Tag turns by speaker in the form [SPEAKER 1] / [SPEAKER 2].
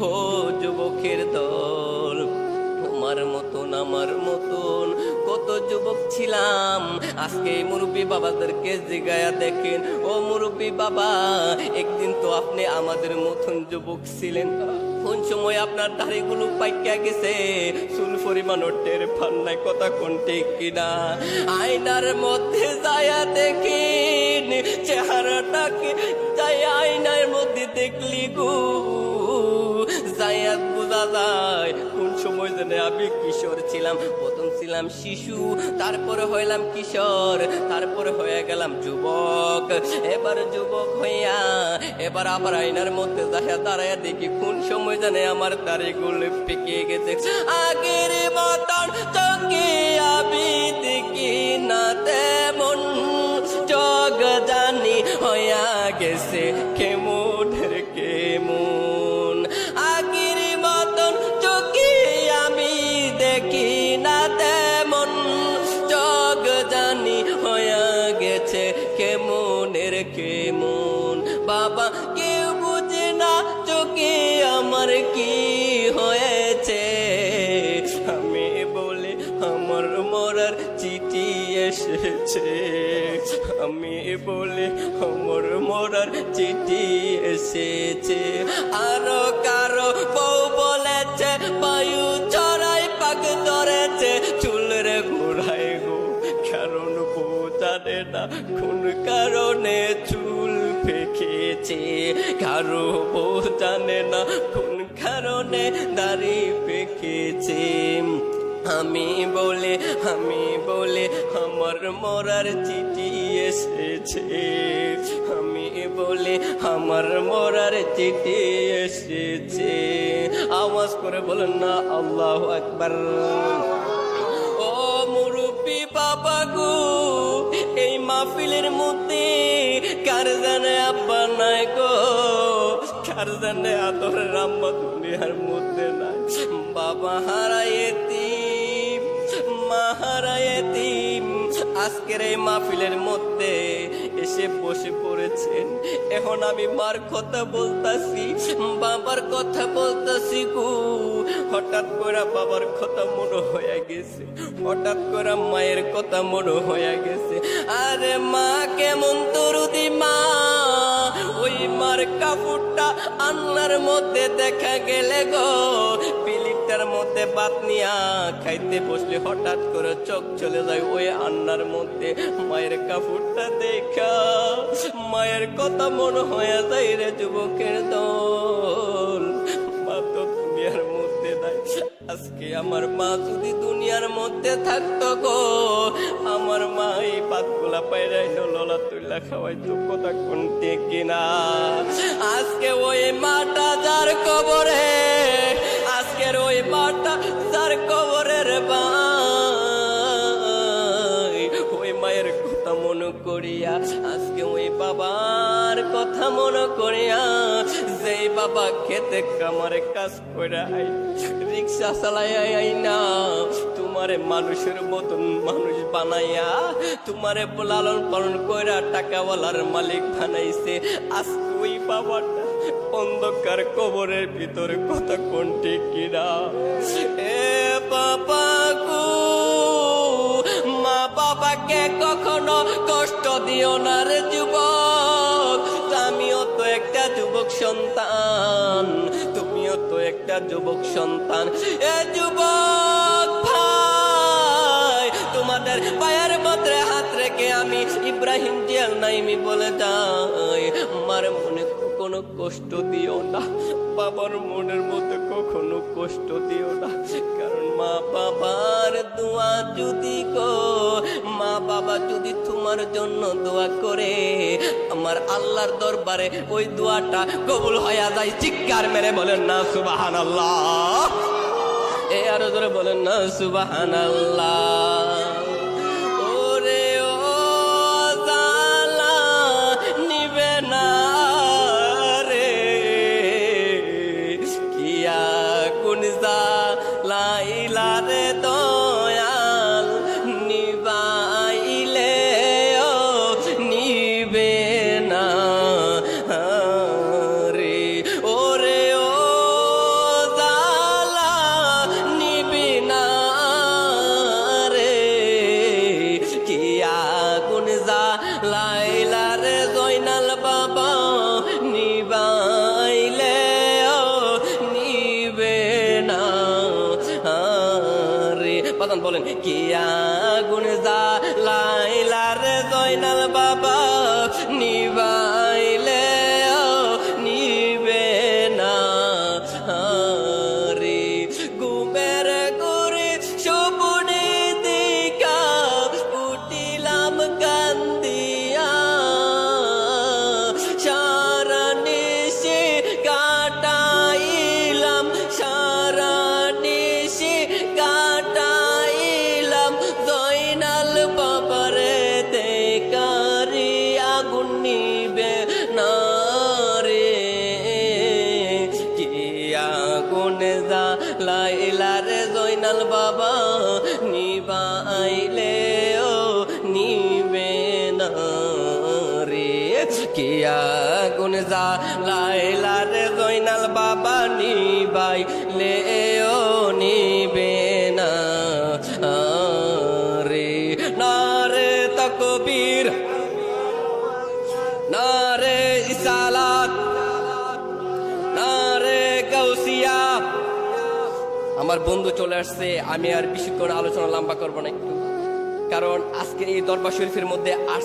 [SPEAKER 1] হো যুবকের দল, তোমার মতন, আমার মতন, কত যুবক ছিলাম। আজকে মুরব্বী বাবাদেরকে জিগায়া দেখেন। ও মুরব্বী বাবা, একদিন তো আপনি আমাদের মতন যুবক ছিলেন। কোন সময় আপনার দাড়িগুলো পাইকা গেছে? চুল পরিমাণ টের ফান্নায় কথা কোন ঠিক কিনা? আয়নার মধ্যে যায়া দেখেন চেহারাটাকে যাই আয়নার মধ্যে দেখলি গো। জায়াত বোঝা যায় কোন সময় জানে আমি কিশোর ছিলাম, প্রথম ছিলাম শিশু, তারপরে হইলাম কিশোর, তারপরে হয়ে গেলাম যুবক। এবার যুবক হইয়া, এবার আবার আয়নার মধ্যে দেখা দাঁড়ায় দেখি কোন সময় জানে আমার দাড়িগুলো পেকে গেছে। আগের মতন চোখে কেমনের মন। বাবা, কেউ বুঝে না চোখে আমার কি হয়েছে। আমি বলে আমার মরার চিঠি এসেছে। আমি বলে আমার মরার চিঠি এসেছে। আরও কারণে চুল ফেঁকেছে, কারও জানে না কোন কারণে দাড়ি ফেঁকেছে। আমি বলে আমি বলে আমার মরার চিঠি এসেছে। আমি বলে, আমার মরার চিঠি এসেছে। আওয়াজ করে বলেন না, আল্লাহ আকবার। ও মুরব্বী বাবা গো, এই মাহফিলের মধ্যে কার জানে আদরের দুনিয়ার মধ্যে নাই। বাবা হারাইতিম মা হারাইতিম আজকের এই মাহফিলের মধ্যে এসে বসে পড়েছেন এখন আমি মার কথা বলতাছি, বাবার কথা বলতাছি গো। হঠাৎ করে বাবার কথা মনে হয়ে গেছে, হঠাৎ করে মায়ের কথা মনে হয়ে গেছে। আরে মা, কেমন তরুদি মা। ওই মার কাপড়টা আন্নার মধ্যে দেখা গেলে গো পিলিপটার মধ্যে বাত নিয়া খাইতে বসলে হঠাৎ করে চোখ চলে যায় ওই আন্নার মধ্যে। মায়ের কাপড়টা দেখা, মায়ের কথা মনে হয়ে যায় রে যুবকের দল। মধ্যে আজকে আমার মা যদি দুনিয়ার মধ্যে থাকতো গো, আমার মা এই পাতগুলা পায়রাই ললা তুইলা খাওয়াইতো কথা কোনতে কিনা? আজকে ওই মাটা যার কবরে আজকের ওই মাটা যার কবরের বাই। ওই মায়ের কথা মনে করিয়া, আজকে ওই বাবার কথা মনে করিয়া, যেই বাবা খেতে কামারে কাজ করে আই রিক্সা চালাই আই না। তোমারে মানুষের মতন মানুষ বানাইয়া, তোমারে লালন পালন কইরা টাকাওয়ালার মালিক বানাইছে। আজকে ওই বাবাটা অন্ধকার কবরের ভিতরে কথা কোনটি কিনা? এ বাবা মা বাবাকে কখনো কষ্ট দিও না রে যুবক। আমিও তো একটা যুবক সন্তান, তুমিও তো একটা যুবক সন্তান। এ যুবক ভাই, তোমাদের পায়ের মধ্যে হাত রেখে আমি ইব্রাহিম জিয়াল নাইমি বলে যাই। আমার মনে কোনো কষ্ট দিও না। বাবার মনের মধ্যে কখনো কষ্ট দিও না। কারণ মা বাবার দোয়া যদি গো, মা বাবা যদি তোমার জন্য দোয়া করে, আমার আল্লাহর দরবারে ওই দোয়াটা কবুল হয়ে যায়। চিৎকার মেরে বলেন না সুবাহান আল্লাহ এ আরও ধরে বলেন না সুবাহান আল্লাহ লাইলা রে দয়াল কি আগুন যা লাইলার জয়নাল বাবা? নিবাইলে নিবে না। রে গুমের করে সপনে দেখা উঠিলাম কান্দিয়া লাইলার জয়নাল বাবা, নিবাইলে ও নিবে না রে। কিয়া আগুন যা লাইলার জৈনাল বাবা, নিবাইলে আমার বন্ধু চলে আসছে, আমি আর বেশিক্ষণ আলোচনা লম্বা করব না একটু। কারণ আজকে এই দরবার শরীফের মধ্যে আস